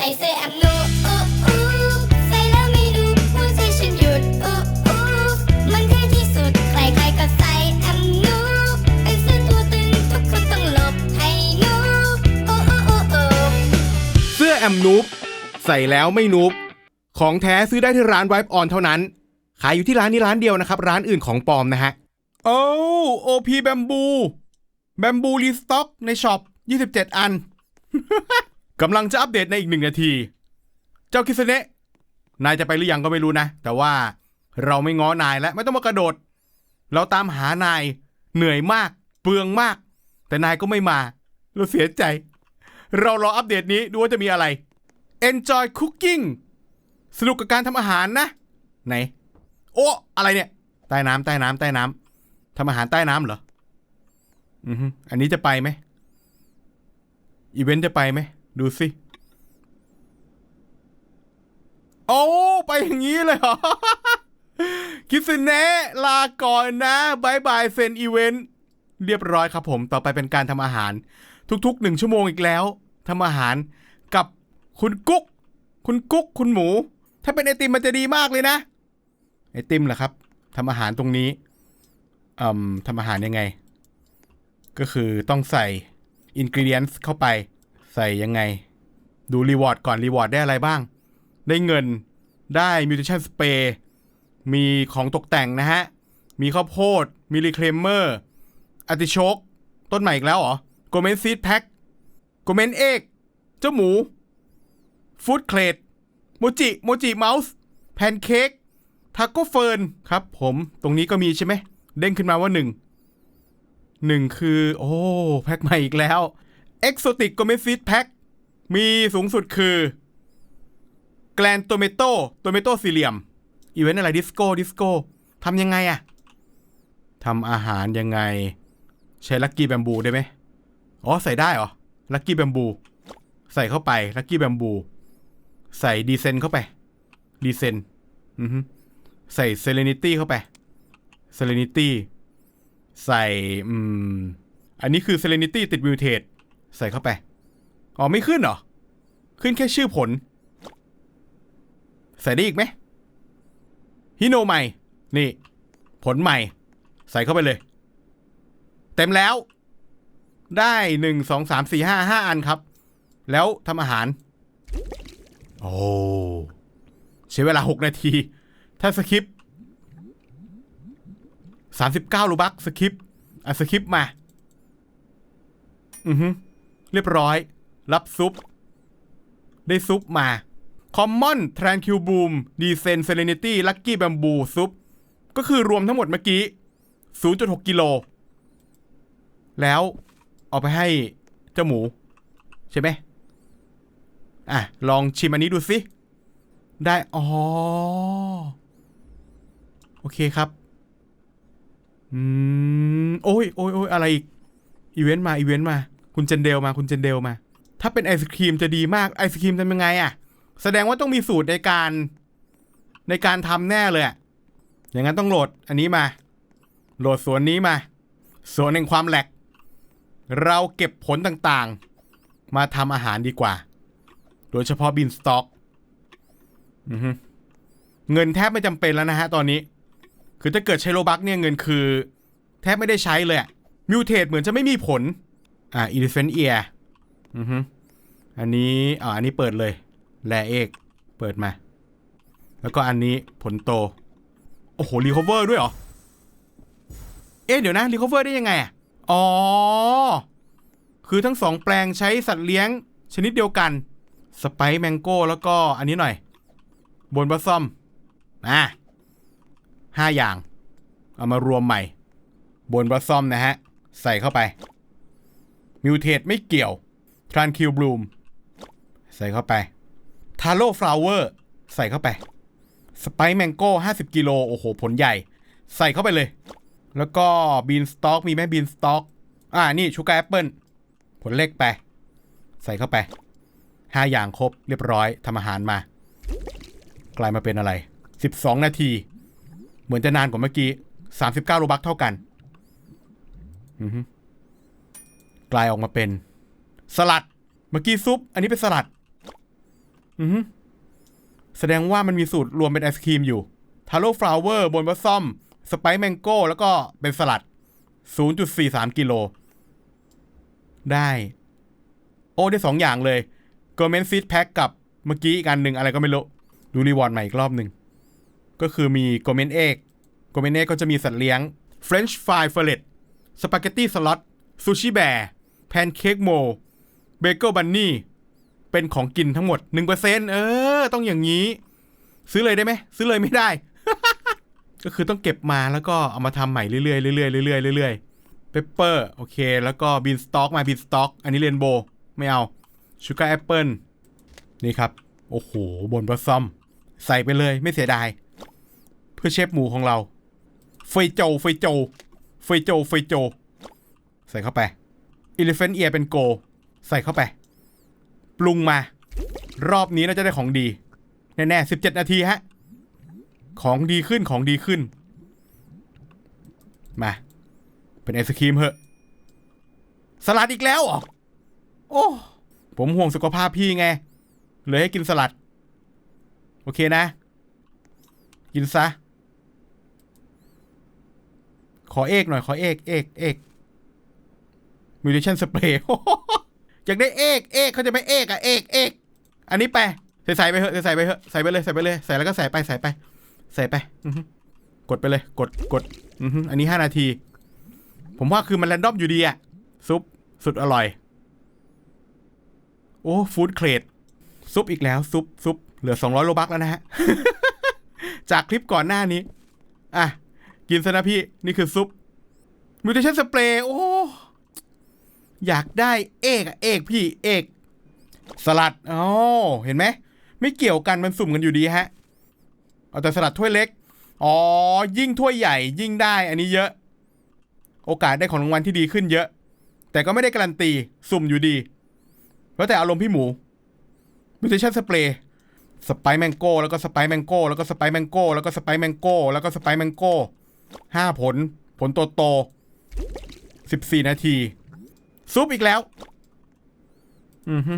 ส่เสื้อแอมนูอู้อู้ใส่แล้วไม่ดูพูดให้ฉันหยุดอู้อู้มันเท่ที่สุดใครๆก็ใส่แอมนูเป็นเสื้อตัวตึงทุกคนต้องหลบให้นูอู้อู้อู้อู้เสื้อแอมนูบใส่แล้วไม่นูบของแท้ซื้อได้ที่ร้านไวป์ออนเท่านั้น ขายอยู่ที่ร้านนี้ร้านเดียวนะครับ ร้านอื่นของปลอมนะฮะโอ้โอพีแบมบูแบมบูรีสต็อกในช็อป27 อัน กำลังจะอัปเดตในอีกหนึ่งนาที เจ้าคิสเนะนายจะไปหรือยังก็ไม่รู้นะ แต่ว่าเราไม่ง้อนายแล้วไม่ต้องมากระโดด เราตามหานายเหนื่อยมาก เปลืองมาก แต่นายก็ไม่มา เราเสียใจ เรารออัปเดตนี้ดูว่าจะมีอะไร Enjoy cooking สนุกกับการทำอาหารนะ ไหน โอ้อะไรเนี่ย ใต้น้ำใต้น้ำใต้น้ำทำอาหารใต้น้ำเหรอ อือฮึอันนี้จะไปไหมอีเวนต์จะไปไหม ดูสิ โอ้ ไปอย่างนี้เลยเหรอ คิดสิเนะลาก่อนนะบายบายเซนอีเวนต์ เรียบร้อยครับผม ต่อไปเป็นการทำอาหาร ทุกๆหนึ่งชั่วโมงอีกแล้วทำอาหารกับคุณกุ๊ก คุณกุ๊ก คุณหมู ถ้าเป็นไอติมมันจะดีมากเลยนะ ไอติมเหรอครับทำอาหารตรงนี้อืมทำอาหารยังไง ก็คือต้องใส่อินกิเดียนส์เข้าไป ใส่ยังไง ดูรีวอร์ดก่อนรีวอร์ดได้อะไรบ้าง ได้เงินได้มิวทชันสเปร์มีของตกแต่งนะฮะ มีข้าวโพด มีรีเคลมเมอร์อติโชก ต้นใหม่อีกแล้วเหรอโกเมนซีดแพ็คโกเมนเอกเจ้าหมูฟู้ดเคลดโมจิโมจิเมาส์แพนเค้กทาโก้เฟิร์นครับผมตรงนี้ก็มีใช่ไหมเด้งขึ้นมาว่าหนึ่งหนึ่งคือ โอ้ แพ็คใหม่อีกแล้ว e x o t i c g o m e s i d Pack มีสูงสุดคือแกลนโตเมโตโตเมโตสี่เหลี่ยม อีเวนต์อะไรดิสโก้ดิสโก้ทำยังไงอะทำอาหารยังไง ใช้ลักกี้แบมบูได้ไหมอ๋อ ใส่ได้เหรอ ลักกี้แบมบู ใส่เข้าไป ลักกี้แบมบู ใส่ดีเซนเข้าไป ดีเซนอือฮึใส่เซเลนิตี้เข้าไปเซเลนิตี้ใส่ อืม อันนี้คือเซเลนิตี้ติดมิวเทต ใส่เข้าไป อ๋อไม่ขึ้นเหรอ ขึ้นแค่ชื่อผล ใส่ได้อีกไหมฮิโนใหม่ นี่ ผลใหม่ ใส่เข้าไปเลย เต็มแล้ว ได้หนึ่งสองสามสี่ห้าห้าอันครับ แล้วทำอาหาร โอ้ใช้เวลาหกนาที ถ้าสคริปสามสิบเก้าลูบักสคริปอะสคริปมา อือฮึ เรียบร้อย รับซุป ได้ซุปมา Common Tranquil Boom d e c e n t Serenity Lucky Bamboo ซุป ก็คือรวมทั้งหมดเมื่อกี้ 0.6 กิโล แล้วเอาไปให้เจ้าหมู ใช่ไหมอะ ลองชิมอันนี้ดูสิ ได้ อ๋อ โอเคครับ อืม โอ้ยโอ้ยโอ้ยอะไรอีกอีเวนต์มา อีเวนต์มา คุณเจนเดลมาคุณเจนเดลมา ถ้าเป็นไอศครีมจะดีมากไอศครีมทำยังไงอะ่ะ แสดงว่าต้องมีสูตรในการ ในการทำแน่เลยอะอย่างนั้นต้องโหลดอันนี้มา โหลดสวนนี้มาสวนแห่งความแหลก เราเก็บผลต่างๆ มาทำอาหารดีกว่า โดยเฉพาะบินสต็อกเงินแทบไม่จำเป็นแล้วนะฮะตอนนี้ คือถ้าเกิดใช้โลบักเนี่ยเงินคือ แทบไม่ได้ใช้เลยมิวเทตเหมือนจะไม่มีผล อ่าอีลิเฟนเอียอือฮึอันนี้อ่าอันนี้เปิดเลยแลเอกเปิดมา แล้วก็อันนี้ผลโต โอ้โหรีคอเวอร์ด้วยเหรอ เอ๊ะเดี๋ยวนะรีคอเวอร์ได้ยังไงอ๋อ คือทั้งสองแปลงใช้สัตว์เลี้ยงชนิดเดียวกัน สไปซ์แมงโก้แล้วก็อันนี้หน่อย บนบัสซอมอะห้าอย่าง เอามารวมใหม่ บนบัสซอมนะฮะ ใส่เข้าไป มิวเทตไม่เกี่ยวทรานคิวบลูมใส่เข้าไปทาโร่ฟลาวเวอร์ใส่เข้าไปสไปซ์แมงโก้ห้าสิบกิโลโอ้โห ผลใหญ่ ใส่เข้าไปเลย แล้วก็บีนสต็อกมีไหมบีนสต็อกอ่านี่ชูการ์แอปเปิลผลเล็กไป ใส่เข้าไปห้าอย่างครบเรียบร้อยทำอาหารมา กลายมาเป็นอะไร12นาที เหมือนจะนานกว่าเมื่อกี้39โลบักเท่ากัน อือฮึ กลายออกมาเป็น สลัด เมื่อกี้ซุป อันนี้เป็นสลัด อือแสดงว่ามันมีสูตรรวมเป็นไอศครีมอยู่ทาโร่ฟลาวเวอร์บนบัสซอมสไปซ์แมงโก้ แล้วก็เป็นสลัด 0.43 กิโล ได้ โอ้ได้สองอย่างเลยเกอร์เมนซีดแพ็กกับเมื่อกี้อีกอันหนึ่งอะไรก็ไม่รู้ ดูรีวอร์ดใหม่อีกรอบหนึ่ง ก็คือมีโกเมนเอกโกเมนเอกก็จะมีสัตว์เลี้ยง French fry f i l l e t สปาเกตตี้สล็อตซูชิแบร์ แพนเค้กโมเบเกิลบันนี่เป็นของกินทั้งหมด 1%เออ ต้องอย่างนี้ ซื้อเลยได้ไหม ซื้อเลยไม่ได้ ก็คือต้องเก็บมาแล้วก็เอามาทำใหม่เรื่อยๆเรื่อยๆเรื่อยๆเรื่อยๆเปปเปอร์โอเค แล้วก็บีนสต็อกมาบีนสต็อก อันนี้เรนโบว์ไม่เอาชูการ์แอปเปิลนี่ครับ โอ้โห บนบลัซซัมใส่ไปเลยไม่เสียดาย เพื่อเชฟหมูของเรา เฟยโจ เฟยโจ เฟยโจ เฟยโจ ใส่เข้าไป อิเลฟเฟนเอียเป็นโก ใส่เข้าไป ปรุงมา รอบนี้เราจะได้ของดี แน่ๆ17นาทีฮะ ของดีขึ้นของดีขึ้น มา เป็นไอศครีมเหอะ สลัดอีกแล้วเหรอโอ้ ผมห่วงสุขภาพพี่ไง เลยให้กินสลัด โอเคนะ กินซะ ขอเอกหน่อย ขอเอก เอก เอก มิวเทชันสเปรย์อยากได้เอกเอกเขาจะไม่เอกอะเอกเอกอันนี้ไปใส่ใส่ไปเหอะใส่ไปเหอะใส่ไปเลยใส่ไปเลยใส่แล้วก็ใส่ไปใส่ไป ใส่ไปกดไปเลยกดกดอันนี้ห้านาที ผมว่าคือมันแรนดอมอยู่ดีอะซุปสุดอร่อย โอ้ฟู้ดเครดซุปอีกแล้ว ซุปซุปเหลือ200โลบักแล้วนะฮะ จากคลิปก่อนหน้านี้ อะ กินซะนะพี่ นี่คือซุปมิวเทชันสเปรย์โอ้ อยากได้เอกอะเอกพี่เอกสลัดอ๋อเห็นไหมไม่เกี่ยวกันมันสุ่มกันอยู่ดีฮะเอาแต่สลัดถ้วยเล็ก อ๋อ ยิ่งถ้วยใหญ่ยิ่งได้ อันนี้เยอะ โอกาสได้ของรางวัลที่ดีขึ้นเยอะ แต่ก็ไม่ได้การันตี สุ่มอยู่ดี แล้วแต่อารมณ์พี่หมูมิวเทชั่นสเปรย์สไปแมงโก้แล้วก็สไปแมงโก้แล้วก็สไปแมงโก้แล้วก็สไปแมงโก้แล้วก็สไปแมงโก้ห้าผล ผลโตโตสิบสี่นาที ซุปอีกแล้ว อือฮึ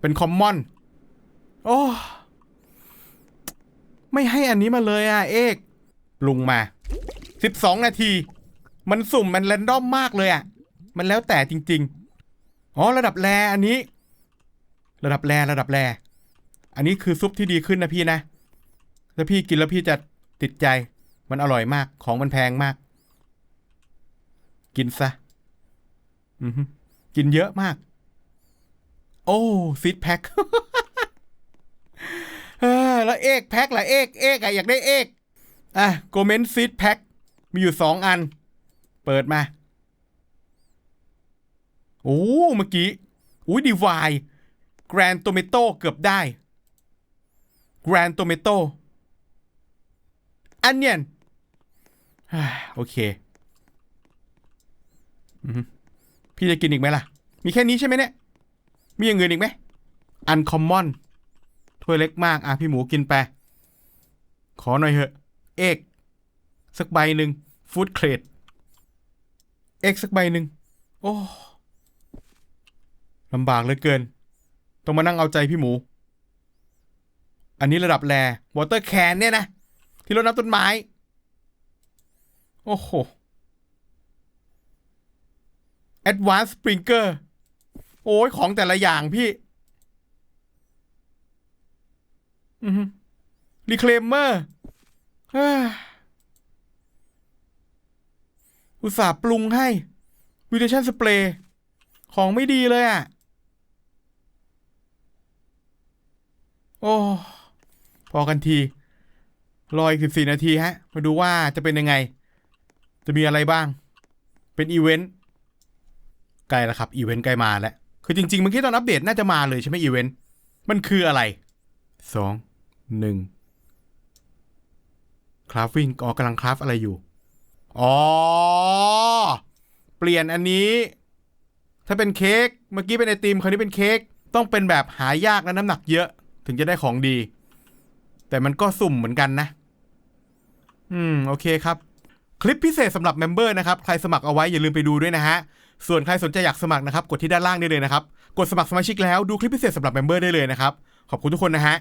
เป็นคอมมอน โอ้ไม่ให้อันนี้มาเลยอะ เอกปรุงมาสิบสองนาที มันสุ่มมันแรนดอมมากเลยอะ มันแล้วแต่จริง ๆ อ๋อ ระดับแรอันนี้ ระดับแรระดับแร อันนี้คือซุปที่ดีขึ้นนะพี่นะ ถ้าพี่กินแล้วพี่จะติดใจ มันอร่อยมาก ของมันแพงมาก กินซะ อือฮึ กินเยอะมาก โอ้ซิดแพ็คแล้วเอกแพ็คละเอกเอกอะอยากได้เอกอะโกเมนซีดแพ็คมีอยู่สองอัน เปิดมา โอ้เมื่อกี้อุ้ยดีวายแกรนโตเมโตเกือบได้แกรนโตเมโตอันเนียนโอเค อือฮึ พี่จะกินอีกไหมล่ะ มีแค่นี้ใช่ไหมเนี่ย มีอย่างอื่นอีกไหมอันคอมมอนถ้วยเล็กมาก อะพี่หมูกินไป ขอหน่อยเหอะ เอกสักใบหนึ่งฟู้ดเครดเอกสักใบหนึ่งโอ้ลำบากเหลือเกิน ต้องมานั่งเอาใจพี่หมู อันนี้ระดับแรวอเตอร์แคนเนี่ยนะ ที่รดน้ำต้นไม้ โอ้โห Advanced Sprinkler โอ้ยของแต่ละอย่างพี่ อือรีเคลมเมอร์อุตส่าห์ปรุงให้วิเทชันสเปรย์ของไม่ดีเลยอะ โอ้ พอกันที รออีกสิบสี่นาทีฮะ มาดูว่าจะเป็นยังไง จะมีอะไรบ้าง เป็นอีเวนต์ ใกล้แล้วครับอีเวนต์ใกล้มาแล้ว คือจริงๆเมื่อกี้ตอนอัปเดตน่าจะมาเลยใช่ไหมอีเวนต์ มันคืออะไรสองหนึ่งคราฟวิ่งอ๋อกำลังคราฟอะไรอยู่ อ๋อ เปลี่ยนอันนี้ ถ้าเป็นเค้กเมื่อกี้เป็นไอติมคราวนี้เป็นเค้กต้องเป็นแบบหายากและน้ำหนักเยอะ ถึงจะได้ของดี แต่มันก็สุ่มเหมือนกันนะ อืม โอเคครับ คลิปพิเศษสำหรับเมมเบอร์นะครับ ใครสมัครเอาไว้อย่าลืมไปดูด้วยนะฮะ ส่วนใครสนใจอยากสมัครนะครับ กดที่ด้านล่างได้เลยนะครับ กดสมัครสมาชิกแล้วดูคลิปพิเศษสำหรับเมมเบอร์ได้เลยนะครับ ขอบคุณทุกคนนะฮะ